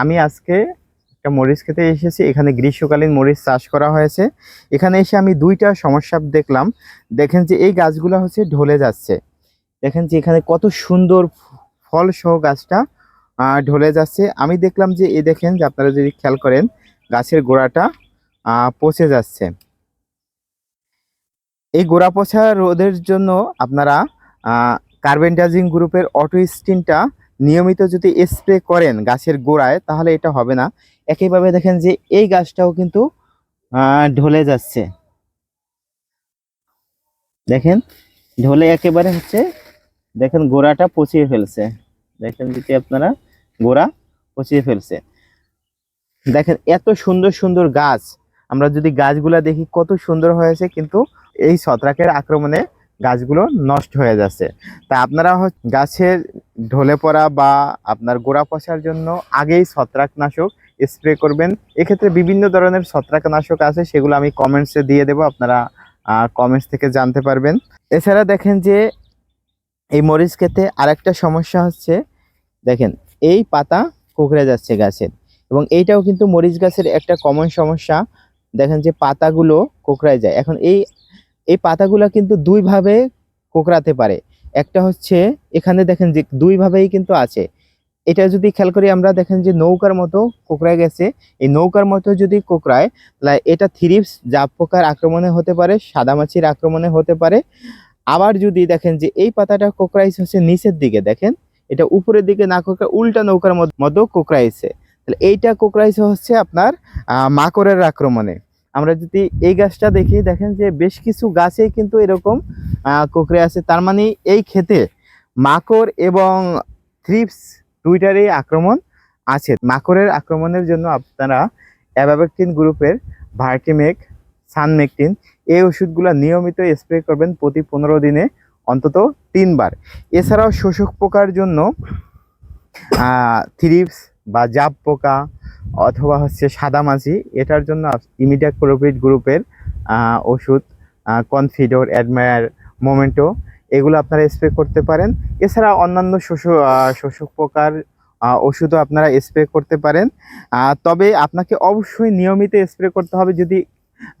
আমি আজকে একটা মরিচ খেতে এসেছি। এখানে গ্রীষ্মকালীন মরিচ চাষ করা হয়েছে। এখানে এসে আমি দুইটা সমস্যা দেখলাম। দেখেন যে এই গাছগুলো হচ্ছে ঢলে যাচ্ছে। দেখেন যে এখানে কত সুন্দর ফল সহ গাছটা ঢলে যাচ্ছে। আমি দেখলাম যে এই দেখেন যে আপনারা যদি খেয়াল করেন, গাছের গোড়াটা পচে যাচ্ছে। এই গোড়া পচা রোধের জন্য আপনারা কার্বেন্টাজিং গ্রুপের অটো স্টিনটা নিয়মিত যদি স্প্রে করেন গাছের গোড়ায়, তাহলে এটা হবে না। একইভাবে দেখেন যে এই গাছটাও কিন্তু ঢলে যাচ্ছে। দেখেন, ঢলে একেবারে হচ্ছে, দেখেন গোড়াটা পচিয়ে ফেলছে। দেখেন যদি আপনারা গোড়া পচিয়ে ফেলছে। দেখেন এত সুন্দর সুন্দর গাছ। আমরা যদি গাছগুলা দেখি, কত সুন্দর হয়েছে, কিন্তু এই ছত্রাকের আক্রমণে গাছগুলো নষ্ট হয়ে যাচ্ছে। তা আপনারা গাছের ঢলে পড়া বা আপনার গোড়া পচার জন্য আগেই ছত্রাকনাশক স্প্রে করবেন। এক্ষেত্রে বিভিন্ন ধরনের ছত্রাকনাশক আছে, সেগুলো আমি কমেন্টসে দিয়ে দেবো, আপনারা কমেন্টস থেকে জানতে পারবেন। এছাড়া দেখেন যে এই মরিচ ক্ষেতে আরেকটা সমস্যা হচ্ছে, দেখেন এই পাতা কুকড়ে যাচ্ছে গাছের এবং এইটাও কিন্তু মরিচ গাছের একটা কমন সমস্যা। দেখেন যে পাতাগুলো কোকড়ায় যায়। এখন এই এই পাতাগুলো কিন্তু দুইভাবে কোকড়াতে পারে। একটা হচ্ছে এখানে দেখেন যে দুইভাবেই কিন্তু আছে। এটা যদি খেয়াল করি আমরা দেখেন যে নৌকার মতো কোকড়ায় গেছে। এই নৌকার মতো যদি কোকড়ায়, তাহলে এটা থিরিপস জাপ পোকার আক্রমণে হতে পারে সাদামাছির আক্রমণে হতে পারে। আবার যদি দেখেন যে এই পাতাটা কোকড়াইস হচ্ছে নিচের দিকে, দেখেন? এটা উপরের দিকে না কোকড়া উল্টা নৌকার মতো কোকড়াইছে। তাহলে এইটা কোকড়াইছে হচ্ছে আপনার মাকড়ের আক্রমণে। আমরা যদি এই গাছটা দেখি, দেখেন যে বেশ কিছু গাছে কিন্তু এরকম কোকড়ে আছে। তার মানে এই ক্ষেতে মাকড় এবং থ্রিপস দুইটারই আক্রমণ আছে। মাকড়ের আক্রমণের জন্য আপনারা অ্যাবাবেকটিন গ্রুপের ভার্টিমেক সানমেকটিন এই ওষুধগুলো নিয়মিত স্প্রে করবেন প্রতি পনেরো দিনে, অন্তত তিনবার। এছাড়াও শোষক পোকার জন্য থ্রিপস বা জাব পোকা অথবা হচ্ছে সাদামাছি এটার জন্য ইমিডাক্লোপিড গ্রুপের ওষুধ কনফিডোর অ্যাডমায়ার মোমেন্টো, এগুলো আপনারা স্প্রে করতে পারেন। এছাড়া অন্যান্য শোষক শোষক পোকার ওষুধও আপনারা স্প্রে করতে পারেন। তবে আপনাকে অবশ্যই নিয়মিত স্প্রে করতে হবে। যদি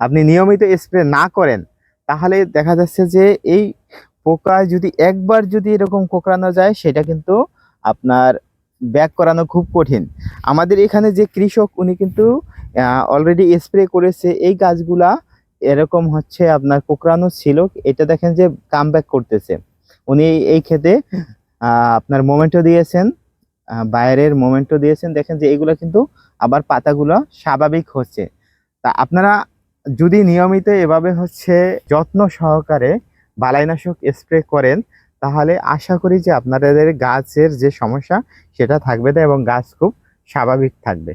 আপনি নিয়মিত স্প্রে না করেন, তাহলে দেখা যাচ্ছে যে এই পোকা যদি একবার যদি এরকম কোকড়ানো যায়, সেটা কিন্তু আপনার ব্যাক করানো খুব কঠিন। আমাদের এখানে যে কৃষক, উনি কিন্তু অলরেডি স্প্রে করেছে। এই গাছগুলা এরকম হচ্ছে আপনার কোকড়ানো ছিল, এটা দেখেন যে কাম করতেছে। উনি এই ক্ষেতে আপনার মোমেন্টও দিয়েছেন বাইরের মোমেন্টও দিয়েছেন, দেখেন যে এগুলো কিন্তু আবার পাতাগুলো স্বাভাবিক হচ্ছে। তা আপনারা যদি নিয়মিত এভাবে হচ্ছে যত্ন সহকারে বালাইনাশক স্প্রে করেন, তাহলে আশা করি যে আপনাদের গাছের যে সমস্যা, সেটা থাকবে না এবং গাছ খুব স্বাভাবিক থাকবে।